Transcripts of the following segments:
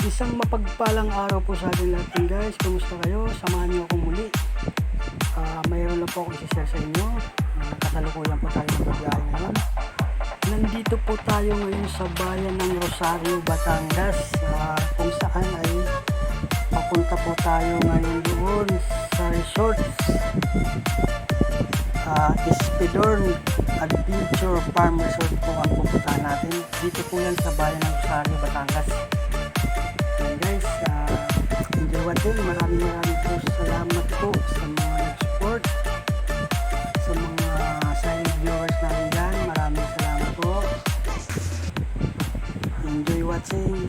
Isang mapagpalang araw po sa atin lahat guys. Kumusta kayo? Samahan niyo akong muli. Ah, mayroon lang po akong isi-share sa inyo. Uh, kasalukuyan po tayo ng pagbiyahe ngayon. Nandito po tayo ngayon sa bayan ng Rosario, Batangas. ah, kung saan ay papunta po tayo ngayon doon sa resorts. Ah, Espidorn Adventure Farm Resort po ang pupuntahan natin. Dito po yan sa bayan ng Rosario, Batangas. Guys, uh, enjoy watching. Maraming maraming po salamat po sa mga nag-support. Sa mga silent viewers namin dyan, maraming salamat po. Enjoy watching.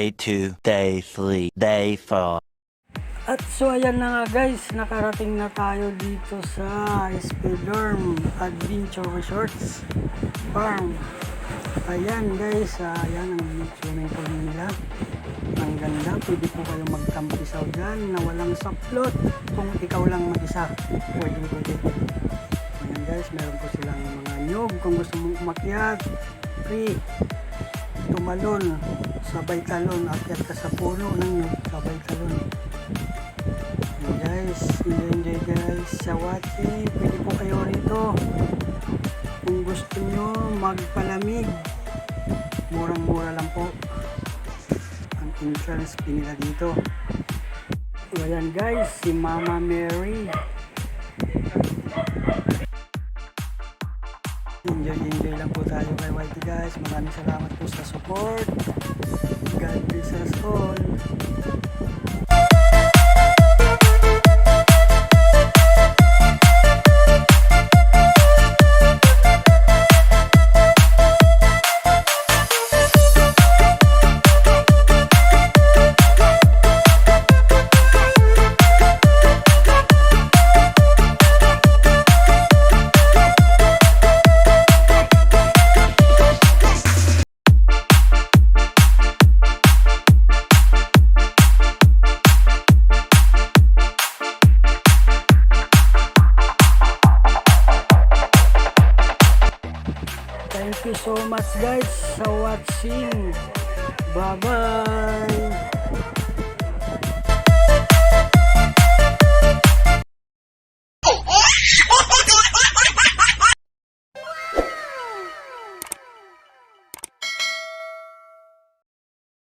Day 2, Day 3, Day 4. At so ayan na nga guys, nakarating na tayo dito sa Espedorm Adventure Resorts Farm. Ayan guys, ah, ayan ang swimming pool nila. Ang ganda, pwede po kayo magtampisaw dyan na walang saplot. Kung ikaw lang mag-isa, pwede pwede. Ayan guys, meron po silang mga nyog kung gusto mong umakyat. Free tumalon, sabay talon, akyat ka sa puno ng nyug, sabay talon. Ayan guys, enjoy guys sa watching. Pwede po kayo rito. Kung gusto nyo magpalamig, murang-mura lang po. Ang entrance fee dito. So, ayan guys, si Mama Mary. Enjoy, enjoy lang po tayo kay YT guys. Maraming salamat po sa support. God bless us all. Thank you so much guys sa watching. Bye-bye.